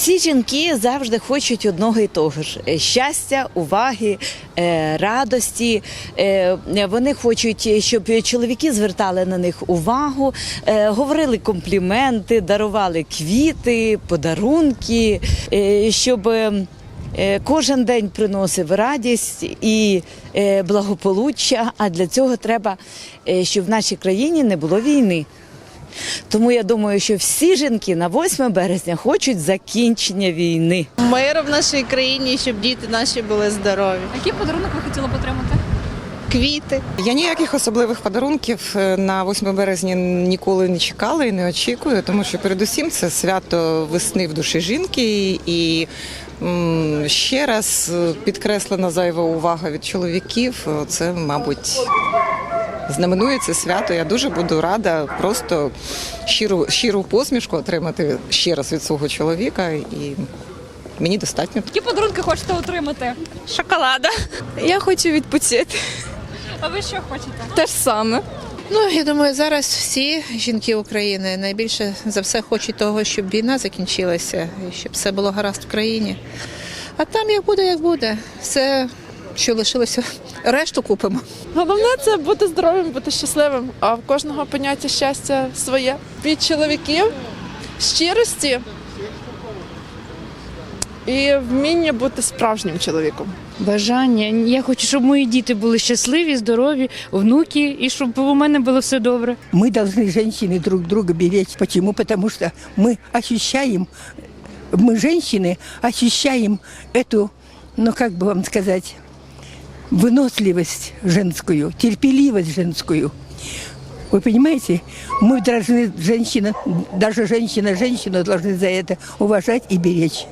Всі жінки завжди хочуть одного і того ж Е, щастя, уваги, е, радості. Е, Вони хочуть, щоб чоловіки звертали на них увагу, говорили компліменти, дарували квіти, подарунки, щоб. Кожен день приносив радість і благополуччя. А для цього треба, щоб в нашій країні не було війни. Тому я думаю, що всі жінки на 8 березня хочуть закінчення війни. Мир в нашій країні, щоб діти наші були здорові. Який подарунок ви хотіли б отримати? Квіти. Я ніяких особливих подарунків е, на 8 березня ніколи не чекала і не очікую, тому що передусім це свято весни в душі жінки і ще раз е, підкреслена зайва увага від чоловіків. Це, мабуть, знаменує це свято. Я дуже буду рада просто щиру, щиру посмішку отримати ще раз від свого чоловіка, і мені достатньо. Які подарунки хочете отримати? Шоколада. Я хочу відпочити. А ви що хочете? Те ж саме. Ну, я думаю, зараз всі жінки України найбільше за все хочуть того, щоб війна закінчилася і щоб все було гаразд в країні. А там як буде, як буде. Все, що лишилося, решту купимо. Головне це бути здоровим, бути щасливим. А в кожного поняття щастя своє. Від чоловіків, щирості і вміння бути справжнім чоловіком. Бажання. Я хочу, щоб мої діти були щасливі, здорові, внуки, і щоб у мене було все добре. Мы должны, женщины, друг друга беречь. Почему? Потому что мы ощущаем, мы, женщины, ощущаем эту, ну как бы вам сказать, выносливость женскую, терпеливость женскую. Вы понимаете? Мы должны, женщина, даже женщина женщину должны за это уважать и беречь.